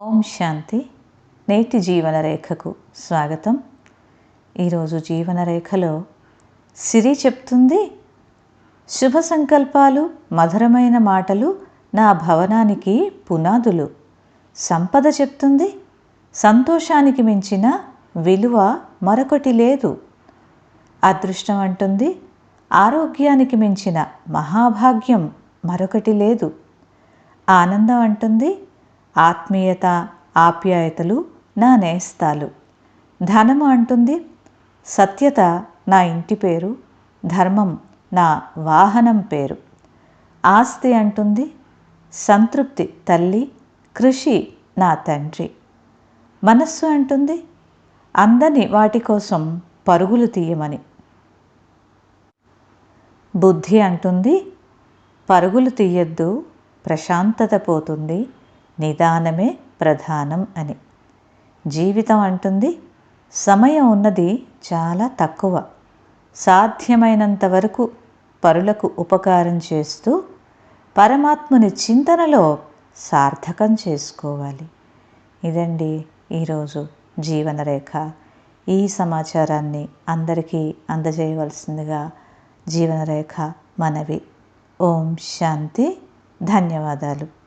ఓం శాంతి. నేటి జీవన రేఖకు స్వాగతం. ఈరోజు జీవన రేఖలో సిరి చెప్తుంది శుభ సంకల్పాలు మధురమైన మాటలు నా భవనానికి పునాదులు. సంపద చెప్తుంది సంతోషానికి మించిన విలువ మరొకటి లేదు. అదృష్టం అంటుంది ఆరోగ్యానికి మించిన మహాభాగ్యం మరొకటి లేదు. ఆనందం అంటుంది ఆత్మీయత ఆప్యాయతలు నా నేస్తాలు. ధనము అంటుంది సత్యత నా ఇంటి పేరు ధర్మం నా వాహనం పేరు. ఆస్తి అంటుంది సంతృప్తి తల్లి కృషి నా తండ్రి. మనస్సు అంటుంది అందని వాటి కోసం పరుగులు తీయమని. బుద్ధి అంటుంది పరుగులు తీయద్దు ప్రశాంతత పోతుంది నిదానమే ప్రధానం అని. జీవితం అంటుంది సమయం ఉన్నది చాలా తక్కువ. సాధ్యమైనంత వరకు పరులకు ఉపకారం చేస్తూ పరమాత్ముని చింతనలో సార్థకం చేసుకోవాలి. ఇదండి ఈరోజు జీవనరేఖ ఈ సమాచారాన్ని అందరికీ అందజేయవలసిందిగా జీవనరేఖ మనవి. ఓం శాంతి. ధన్యవాదాలు.